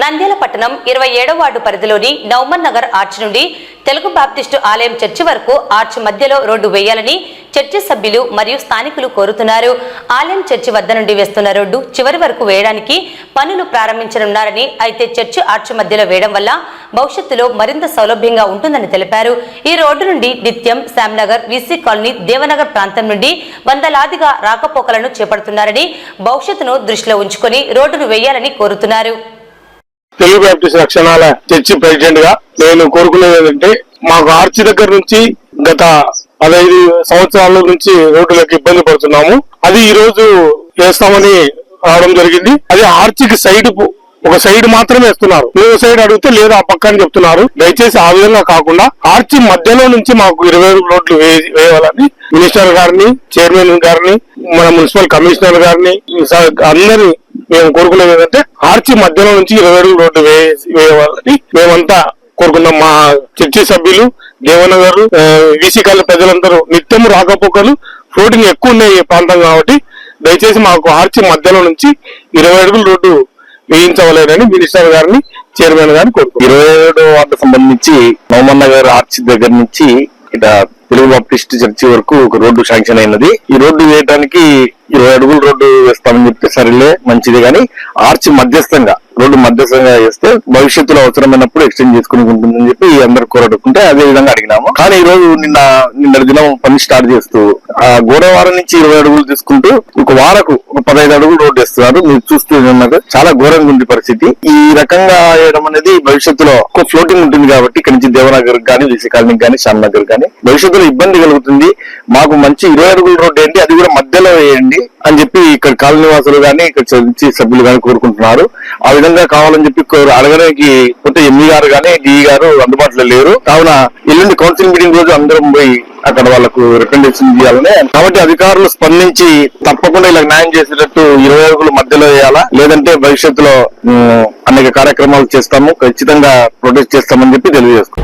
నంద్యాల పట్టణం ఇరవై ఏడవ వార్డు పరిధిలోని నౌమన్ నగర్ ఆర్చ్ నుండి తెలుగు బాప్టిస్టు ఆలయం చర్చి వరకు ఆర్చ్ మధ్యలో రోడ్డు వేయాలని చర్చి సభ్యులు మరియు స్థానికులు కోరుతున్నారు. ఆలయం చర్చి వద్ద నుండి వేస్తున్న రోడ్డు చివరి వరకు వేయడానికి పనులు ప్రారంభించనున్నారని అయితే చర్చి ఆర్చ్ మధ్యలో వేయడం వల్ల భవిష్యత్తులో మరింత సౌలభ్యంగా ఉంటుందని తెలిపారు. ఈ రోడ్డు నుండి నిత్యం శ్యాంనగర్ విసి కాలనీ దేవనగర్ ప్రాంతం నుండి వందలాదిగా రాకపోకలను చేపడుతున్నారని భవిష్యత్తును దృష్టిలో ఉంచుకొని రోడ్డును వేయాలని కోరుతున్నారు. తెలుగు బ్యాప్టిస్ట్ రక్షణాల చర్చి ప్రెసిడెంట్గా నేను కోరుకునేది ఏంటంటే మాకు ఆర్చి దగ్గర నుంచి గత పదహైదు సంవత్సరాల నుంచి రోడ్డులకు ఇబ్బంది పడుతున్నాము. అది ఈ రోజు వేస్తామని రావడం జరిగింది. అది ఆర్చికి సైడ్ ఒక సైడ్ మాత్రమే వేస్తున్నారు. ఇంకో సైడ్ అడిగితే లేదు ఆ పక్క అని చెప్తున్నారు. దయచేసి ఆ విధంగా కాకుండా ఆర్చి మధ్యలో నుంచి మాకు ఇరవై రోడ్లు వే- వేయాలని మినిస్టర్ గారిని చైర్మన్ గారిని మన మున్సిపల్ కమిషనర్ గారిని స- మేము కోరుకునేది ఏంటంటే ఆర్చి మధ్యలో నుంచి ఇరవై అడుగులు రోడ్డు వేయవాలని మేమంతా కోరుకున్నాం మా చర్చి సభ్యులు దేవన్న గారు కాలనీ ప్రజలందరూ నిత్యం రాకపోకలు ఫ్లోటింగ్ ఎక్కువ ఉన్నాయి ఈ ప్రాంతం కాబట్టి దయచేసి మాకు ఆర్చి మధ్యలో నుంచి ఇరవై అడుగులు రోడ్డు వేయించవలేదని మినిస్టర్ గారిని చైర్మన్ గారిని కోరుకు ఇరవై ఏడు వార్డు సంబంధించి నవమన్ గారు ఆర్చి దగ్గర నుంచి ఇట తెలుగు బాప్టిస్ట్ చర్చి వరకు ఒక రోడ్డు శాంక్షన్ అయినది. ఈ రోడ్డు వేయడానికి ఇరవై అడుగుల రోడ్డు వేస్తామని చెప్తే సరేలే మంచిది కానీ ఆర్చి మధ్యస్థంగా రోడ్డు మధ్యస్థంగా వేస్తే భవిష్యత్తులో అవసరమైనప్పుడు ఎక్స్టెండ్ చేసుకుని ఉంటుందని చెప్పి అందరు కోరడుకుంటే అదే విధంగా అడిగినాము. కానీ ఈ రోజు నిన్న నిన్న దినం పని స్టార్ట్ చేస్తూ ఆ గోడవారం నుంచి ఇరవై అడుగులు తీసుకుంటూ ఒక వారకు ఒక పదహైదు అడుగులు రోడ్డు వేస్తున్నారు. మీరు చూస్తూ చాలా ఘోరంగా ఉంది పరిస్థితి. ఈ రకంగా వేయడం అనేది భవిష్యత్తులో ఒక ఫ్లోటింగ్ ఉంటుంది కాబట్టి ఇక్కడి నుంచి దేవనగర్ కానీ విసి కాలనీకి కానీ శ్యామ్ నగర్ కానీ భవిష్యత్తులో ఇబ్బంది కలుగుతుంది. మాకు మంచి ఇరవై అడుగుల రోడ్డు ఏంటి అది కూడా మధ్యలో వేయండి అని చెప్పి ఇక్కడ కాలనీ వాసులు కానీ ఇక్కడ సభ్యులు కానీ కోరుకుంటున్నారు. ఆ విధంగా కావాలని చెప్పి కోరు- అడగడానికి పోతే ఎంఈ గారు కానీ డిఈ గారు అందుబాటులో లేరు. కావున ఎల్లుండి కౌన్సిల్ మీటింగ్ రోజు అందరం పోయి అక్కడ వాళ్ళకు రికమెండేషన్ చేయాలని కాబట్టి అధికారులు స్పందించి తప్పకుండా ఇలా న్యాయం చేసేటట్టు ఇరవై అడుగుల మధ్యలో వేయాలా? లేదంటే భవిష్యత్తులో అనేక కార్యక్రమాలు చేస్తాము. ఖచ్చితంగా ప్రొటెస్ట్ చేస్తామని చెప్పి తెలియజేస్తాం